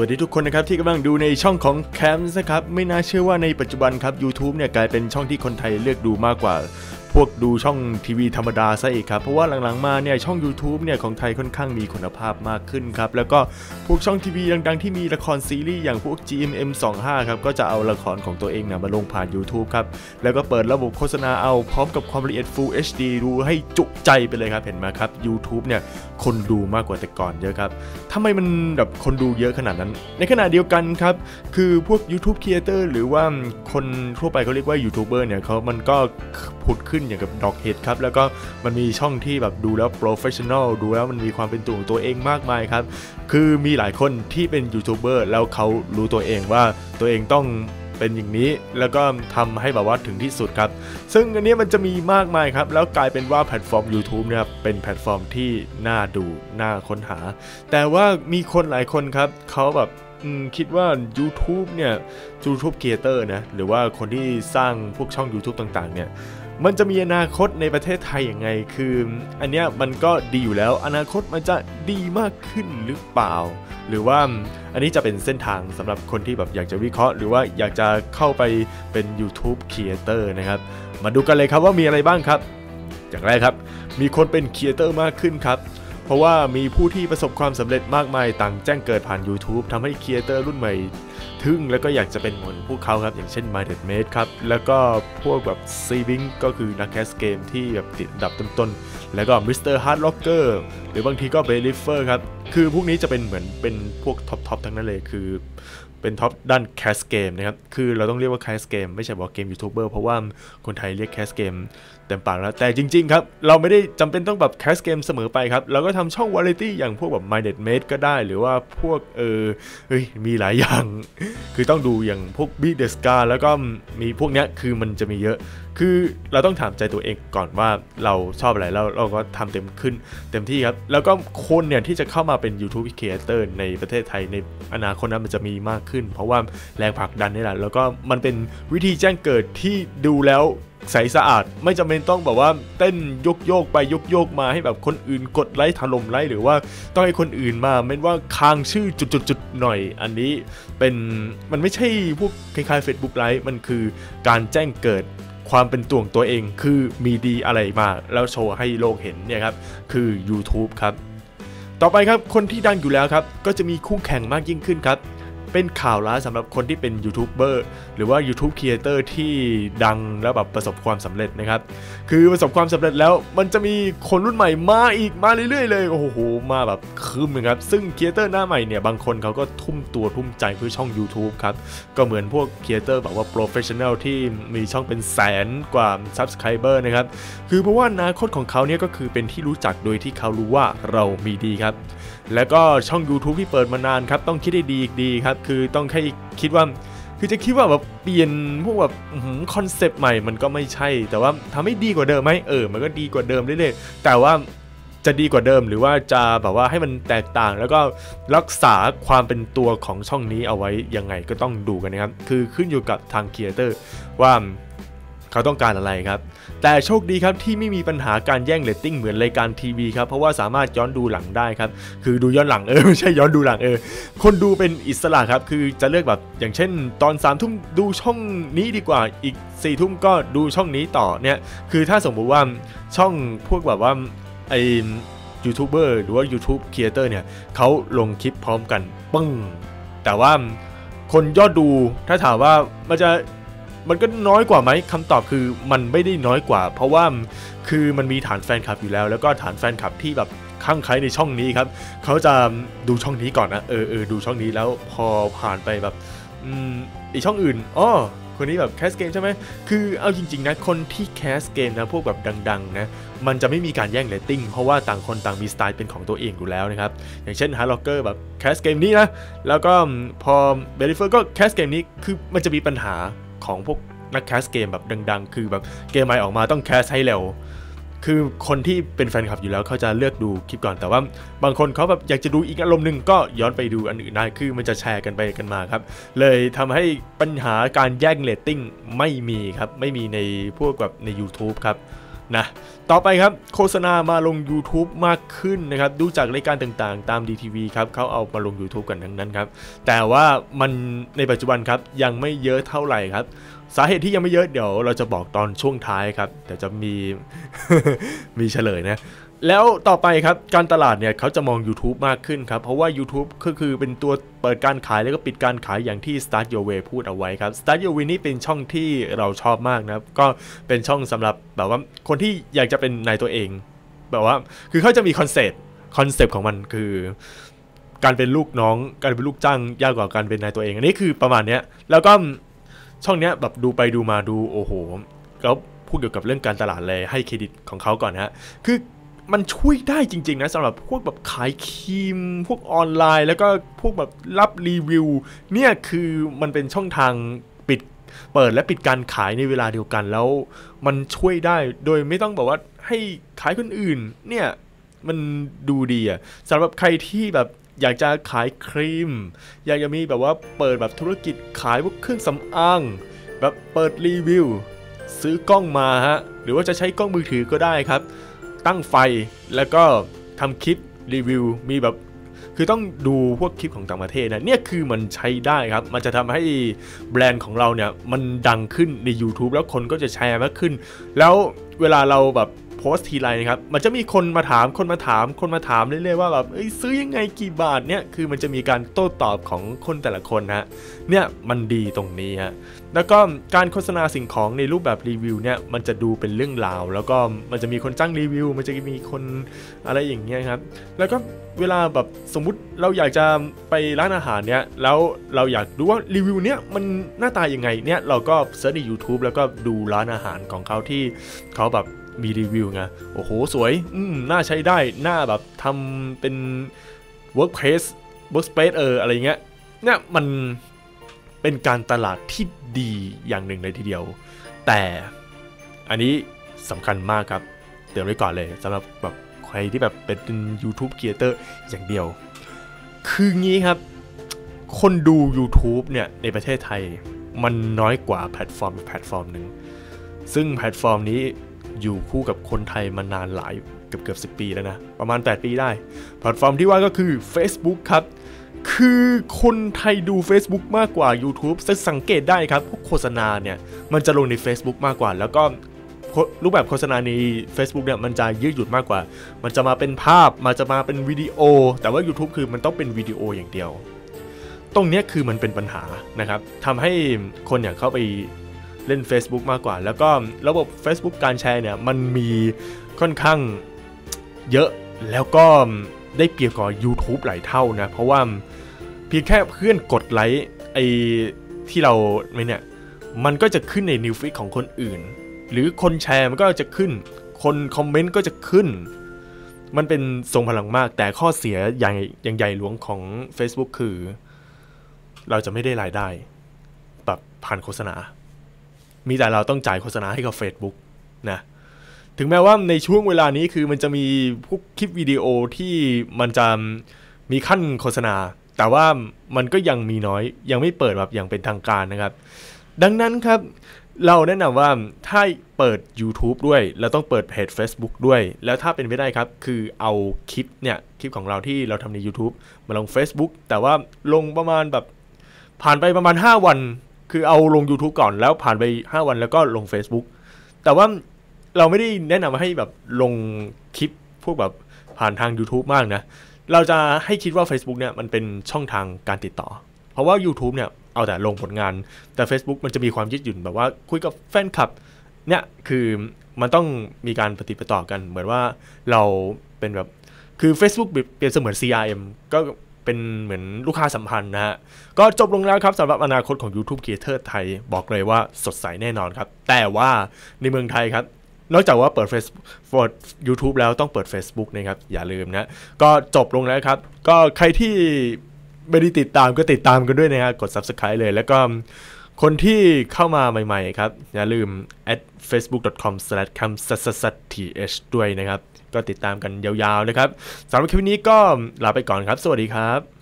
วัสดีทุกคนนะครับที่กำลังดูในช่องของแคมป์นะครับไม่น่าเชื่อว่าในปัจจุบันครับ YouTube เนี่ยกลายเป็นช่องที่คนไทยเลือกดูมากกว่า พวกดูช่องทีวีธรรมดาซะอีกครับ เพราะว่าหลังๆมาเนี่ยช่อง YouTube เนี่ยของไทยค่อนข้างมีคุณภาพมากขึ้นครับ แล้วก็พวกช่องทีวีดังๆที่มีละครซีรีส์อย่างพวก GMM 25 ครับก็จะเอาละครของตัวเองเนี่ยมาลงผ่าน YouTube ครับ แล้วก็เปิดระบบโฆษณาเอาพร้อมกับความละเอียด Full HD ดูให้จุใจไปเลยครับเห็นไหมครับ YouTube เนี่ยคนดูมากกว่าแต่ก่อนเยอะครับทำไมมันแบบคนดูเยอะขนาดนั้น ในขณะเดียวกันครับ คือพวก YouTube Creator หรือว่าคนทั่วไปเขาเรียกว่ายูทูบเบอร์เนี่ยเขามันก็ ผุดขึ้นอย่างกับดอกเห็ดครับ แล้วก็มันมีช่องที่แบบดูแล้วโปรเฟชชั่นอลดูแล้วมันมีความเป็นตัวของตัวเองมากมายครับ คือมีหลายคนที่เป็นยูทูบเบอร์แล้วเขารู้ตัวเองว่าตัวเองต้องเป็นอย่างนี้แล้วก็ทำให้แบบว่าถึงที่สุดครับ ซึ่งอันนี้มันจะมีมากมายครับ แล้วกลายเป็นว่าแพลตฟอร์ม YouTube เนี่ยเป็นแพลตฟอร์มที่น่าดูน่าค้นหา แต่ว่ามีคนหลายคนครับเขาแบบคิดว่า YouTube เนี่ย YouTube Creator นะ หรือว่าคนที่สร้างพวกช่อง YouTube ต่างๆ เนี่ย มันจะมีอนาคตในประเทศไทยอย่างไง คือ อันเนี้ยมันก็ดีอยู่แล้ว อนาคตมันจะดีมากขึ้นหรือเปล่า หรือว่าอันนี้จะเป็นเส้นทางสำหรับคนที่แบบอยากจะวิเคราะห์ หรือว่าอยากจะเข้าไปเป็น YouTube Creator นะครับ มาดูกันเลยครับว่ามีอะไรบ้างครับ อย่างแรกครับ มีคนเป็น Creator มากขึ้นครับเพราะว่ามีผู้ที่ประสบความสำเร็จมากมายต่างแจ้งเกิดผ่าน YouTube ทำให้ Creator รุ่นใหม่ ทึ่งแล้วก็อยากจะเป็นเหมือนพวกเขาครับ อย่างเช่น m y d e d Mate ครับ แล้วก็พวกแบบ c b i n g ก็คือนักแคสเกมที่แบบติดอันดับต้นๆ แล้วก็ Mr. Hard Locker หรือบางทีก็ b e l i f e r ครับ คือพวกนี้จะเป็นเหมือนเป็นพวกท็อปๆทั้งนั้นเลยคือเป็นท็อปด้านแคสเกมนะครับ คือเราต้องเรียกว่าแคสเกมไม่ใช่บอกเกมยูทูบเบอร์เพราะว่าคนไทยเรียกแคสเกมเต็มปากแล้วแต่จริง ๆ ครับ เราไม่ได้จำเป็นต้องแบบแคสเกมเสมอไปครับ เราก็ทำช่องวาไรตี้อย่างพวกแบบ My Net Mate ก็ได้ หรือว่าพวกเออเฮ้ยมีหลายอย่าง คือต้องดูอย่างพวก Beat the Scar แล้วก็มีพวกเนี้ยคือมันจะมีเยอะ คือเราต้องถามใจตัวเองก่อนว่าเราชอบอะไรแล้วเราก็ทำเต็มขึ้นเต็มที่ครับ แล้วก็คนเนี่ยที่จะเข้ามาเป็น YouTube Creator ในประเทศไทยในอนาคตนั้นมันจะมีมากขึ้น เพราะว่าแรงผลักดันนี่แหละแล้วก็มันเป็นวิธีแจ้งเกิดที่ดูแล้ว ใสสะอาด ไม่จำเป็นต้องแบบว่าเต้นยกโยกไปยกโยกมาให้แบบคนอื่นกดไลค์ถล่มไลค์หรือว่าต้องให้คนอื่นมาเม่นว่าค้างชื่อจุดๆๆหน่อย อันนี้เป็นมันไม่ใช่พวกคล้ายๆ Facebook ไลฟ์มันคือการแจ้งเกิดความเป็นตัวของตัวเองคือมีดีอะไรมา แล้วโชว์ให้โลกเห็นเนี่ยครับคือ YouTube ครับ ต่อไปครับคนที่ดังอยู่แล้วครับ ก็จะมีคู่แข่งมากยิ่งขึ้นครับ เป็นข่าวร้ายสำหรับคนที่เป็นยูทูบเบอร์หรือว่า YouTube Creator ที่ดังแล้วแบบประสบความสำเร็จนะครับ คือประสบความสำเร็จแล้วมันจะมีคนรุ่นใหม่มาอีกมาเรื่อยๆเลย โอ้โห มาแบบคืมนะครับ ซึ่งครีเอเตอร์หน้าใหม่เนี่ย บางคนเขาก็ทุ่มตัวทุ่มใจเพื่อช่อง YouTube ครับ ก็เหมือนพวกครีเอเตอร์แบบว่าโปรเฟชชั่นแนลที่มีช่องเป็นแสนกว่า Subscriber นะครับ คือเพราะว่าอนาคตของเขาเนี่ยก็คือเป็นที่รู้จักโดยที่เขารู้ว่าเรามีดีครับ แล้วก็ช่อง YouTube ที่เปิดมานานครับต้องคิดให้ดีอีกดีครับคือต้องแค่คิดว่า คือจะคิดว่าแบบเปลี่ยนพวกแบบคอนเซปต์ใหม่มันก็ไม่ใช่ แต่ว่าทำให้ดีกว่าเดิมไหมเออ มันก็ดีกว่าเดิมเรื่อยๆแต่ว่าจะดีกว่าเดิมหรือว่าจะแบบว่าให้มันแตกต่าง แล้วก็รักษาความเป็นตัวของช่องนี้เอาไว้ยังไงก็ต้องดูกันนะครับ คือขึ้นอยู่กับทางครีเอเตอร์ว่า เขาต้องการอะไรครับ แต่โชคดีครับที่ไม่มีปัญหาการแย่งเรตติ้งเหมือนรายการทีวีครับเพราะว่าสามารถย้อนดูหลังได้ครับคือดูย้อนหลังเออไม่ใช่ย้อนดูหลังเออคนดูเป็นอิสระครับคือจะเลือกแบบอย่างเช่น ตอน3ามทุ่มดูช่องนี้ดีกว่าอีก4ี่ทุ่มก็ดูช่องนี้ต่อเนี่ยคือถ้าสมมุติว่าช่องพวกแบบว่าไอยูทูบเบอร์หรือว่า YouTube Creator เนี่ยเขาลงคลิปพร้อมกันปึ้งแต่ว่าคนยอดดูถ้าถามว่ามันจะ มันก็น้อยกว่าไหมคำตอบคือมันไม่ได้น้อยกว่า เพราะว่าคือมันมีฐานแฟนคลับอยู่แล้ว แล้วก็ฐานแฟนคลับที่แบบข้างใครในช่องนี้ครับเขาจะดูช่องนี้ก่อนนะเออเออดูช่องนี้แล้วพอผ่านไปแบบอืมอีกช่องอื่นอ๋อคนนี้แบบแคสเกมใช่ไหมคือเอาจริง ๆ นะ คนที่แคสเกมนะพวกแบบดัง ๆ นะ มันจะไม่มีการแย่งเรตติ้ง เพราะว่าต่างคนต่างมีสไตล์เป็นของตัวเองอยู่แล้วนะครับ อย่างเช่นฮาร์ล็อกเกอร์แบบแคสเกมนี้นะ แล้วก็พอเบลิเฟอร์ก็แคสเกมนี้ คือมันจะมีปัญหา ของพวกนักแคสเกมแบบดัง ๆ คือแบบเกมใหม่ออกมาต้องแคสให้เร็ว คือคนที่เป็นแฟนคลับอยู่แล้วเขาจะเลือกดูคลิปก่อน แต่ว่าบางคนเขาแบบอยากจะดูอีกอารมณ์หนึ่งก็ย้อนไปดูอันอื่นได้คือมันจะแชร์กันไปกันมาครับ เลยทำให้ปัญหาการแย่งเรตติ้งไม่มีครับ ไม่มีในพวกแบบใน YouTube ครับ นะต่อไปครับโฆษณามาลง YouTube มากขึ้นนะครับดูจากรายการต่างๆ ตาม DTV ครับเขาเอามาลง YouTube กันทั้งนั้นครับแต่ว่ามันในปัจจุบันครับยังไม่เยอะเท่าไหร่ครับ สาเหตุที่ยังไม่เยอะเดี๋ยวเราจะบอกตอนช่วงท้ายครับเดี๋ยวจะมีมีเฉลยนะ แล้วต่อไปครับการตลาดเนี่ยเขาจะมอง YouTube มากขึ้นครับ เพราะว่า YouTube ก็คือเป็นตัวเปิดการขายแล้วก็ปิดการขายอย่างที่ Start Your Way พูดเอาไว้ครับ Start Your Way นี่เป็นช่องที่เราชอบมากนะครับ ก็เป็นช่องสำหรับแบบว่าคนที่อยากจะเป็นนายตัวเอง แบบว่าคือเขาจะมีคอนเซปต์คอนเซปต์ของมันคือ การเป็นลูกน้อง การเป็นลูกจ้างยากกว่าการเป็นนายตัวเอง อันนี้คือประมาณเนี้ยแล้วก็ช่องเนี้ยแบบดูไปดูมาดูโอ้โหแล้วพูดเกี่ยวกับเรื่องการตลาดเลยให้เครดิตของเขาก่อนฮะคือ มันช่วยได้จริง ๆ นะสำหรับพวกแบบขายครีม พวกออนไลน์ แล้วก็พวกแบบรับรีวิว เนี่ยคือมันเป็นช่องทางปิดเปิดและปิดการขายในเวลาเดียวกันแล้ว มันช่วยได้โดยไม่ต้องบอกว่าให้ขายคนอื่น เนี่ยมันดูดีอะสำหรับใครที่แบบอยากจะขายครีม อยากจะมีแบบว่าเปิดแบบธุรกิจขายพวกเครื่องสำอางแบบเปิดรีวิว ซื้อกล้องมาฮะหรือว่าจะใช้กล้องมือถือก็ได้ครับ ตั้งไฟแล้วก็ทำคลิปรีวิวมีแบบ คือต้องดูพวกคลิปของต่างประเทศนะเนี่ยคือมันใช้ได้ครับ มันจะทำให้แบรนด์ของเราเนี่ยมันดังขึ้นใน YouTube แล้วคนก็จะแชร์มากขึ้น แล้วเวลาเราแบบ โพสต์ทีไรนะครับ มันจะมีคนมาถามคนมาถามคนมาถามเรื่อยๆว่าแบบเอ้ยซื้อยังไงกี่บาทเนี่ยคือมันจะมีการโต้ตอบของคนแต่ละคนฮะเนี่ยมันดีตรงนี้ฮะแล้วก็การโฆษณาสิ่งของในรูปแบบรีวิวเนี่ยมันจะดูเป็นเรื่องราว แล้วก็มันจะมีคนจ้างรีวิว มันจะมีคนอะไรอย่างเงี้ยครับแล้วก็เวลาแบบสมมุติเราอยากจะไปร้านอาหารเนี่ยแล้วเราอยากดูว่ารีวิวเนี้ยมันหน้าตายังไงเนี่ยเราก็เซิร์ชใน YouTube แล้วก็ดูร้านอาหารของเขาที่เขาแบบ มีรีวิวไงโอ้โห สวย อืมน่าใช้ได้น่าแบบทำเป็น workplace workspace เออ อะไรเงี้ยเนี่ยมันเป็นการตลาดที่ดีอย่างหนึ่งเลยทีเดียว แต่อันนี้สำคัญมากครับ เตือนไว้ก่อนเลยสำหรับแบบใครที่แบบเป็น YouTube Creator อย่างเดียว คืองี้ครับ คนดู YouTube เนี่ยในประเทศไทยมันน้อยกว่าแพลตฟอร์มแพลตฟอร์มหนึ่ง ซึ่งแพลตฟอร์มนี้ อยู่คู่กับคนไทยมานานหลายเกือบเกือบสิปีแล้วนะ ประมาณ 8 ปีได้ แพลตฟอร์มที่ว่าก็คือ Facebook ครับ คือคนไทยดู Facebook มากกว่า YouTube สังเกตได้ครับ พวกโฆษณาเนี่ย มันจะลงใน Facebook มากกว่า แล้วก็รูปแบบโฆษณาใน Facebook เนี่ยมันจะยืดหยุ่นมากกว่า มันจะมาเป็นภาพ มันจะมาเป็นวิดีโอ แต่ว่า YouTube คือมันต้องเป็นวิดีโออย่างเดียว ตรงนี้คือมันเป็นปัญหานะครับทำให้คนอยากเข้าไป เล่น Facebook มากกว่า แล้วก็ระบบ Facebook การแชร์เนี่ยมันมีค่อนข้างเยอะแล้วก็ได้เปรียบกว่า YouTube หลายเท่านะ เพราะว่าเพียงแค่เพื่อนกดไลค์ไอ้ที่เราไม่เนี่ยมันก็จะขึ้นในนิวฟีดของคนอื่น หรือคนแชร์มันก็จะขึ้น คนคอมเมนต์ก็จะขึ้น มันเป็นทรงพลังมาก แต่ข้อเสียอย่างอย่างใหญ่หลวงของ Facebook คือ เราจะไม่ได้รายได้ แบบผ่านโฆษณา มีแต่เราต้องจ่ายโฆษณาให้กับ Facebook นะถึงแม้ว่าในช่วงเวลานี้คือมันจะมีพวกคลิปวิดีโอที่มันจะมีขั้นโฆษณา แต่ว่ามันก็ยังมีน้อยยังไม่เปิดแบบอย่างเป็นทางการนะครับ ดังนั้นครับเราแนะนำว่าถ้าเปิด YouTube ด้วย เราต้องเปิดเพจ Facebook ด้วย แล้วถ้าเป็นไม่ได้ครับ คือเอาคลิปเนี่ยคลิปของเราที่เราทำใน YouTube มาลง Facebook แต่ว่าลงประมาณแบบผ่านไปประมาณ 5 วัน คือเอาลง YouTube ก่อนแล้วผ่านไป 5 วันแล้วก็ลง Facebook แต่ว่าเราไม่ได้แนะนำให้แบบลงคลิปพวกแบบผ่านทาง YouTube มากนะ เราจะให้คิดว่า Facebook เนี่ยมันเป็นช่องทางการติดต่อ เพราะว่า YouTube เนี่ยเอาแต่ลงผลงาน แต่ Facebook มันจะมีความยืดหยุ่นแบบว่าคุยกับแฟนคลับเนี่ยคือมันต้องมีการปฏิปต่อกัน เหมือนว่าเราเป็นแบบคือ Facebook เปรียบเสมือน CRM ก็ เป็นเหมือนลูกค้าสัมพันธ์นะฮะ ก็จบลงแล้วครับสำหรับอนาคตของ YouTube Creator ไทยบอกเลยว่าสดใสแน่นอนครับ แต่ว่าในเมืองไทยครับ นอกจากว่าเปิด Facebook for YouTube แล้วต้องเปิด Facebook นะครับ อย่าลืมนะ ก็จบลงแล้วครับ ก็ใครที่ไม่ได้ติดตามก็ติดตามกันด้วยนะฮะกด Subscribe เลยแล้วก็คนที่เข้ามาใหม่ ๆ ครับ อย่าลืม at facebook.com/kamsasath ด้วยนะครับ ก็ติดตามกันยาวๆนะครับสำหรับคลิปนี้ก็ลาไปก่อนครับ สวัสดีครับ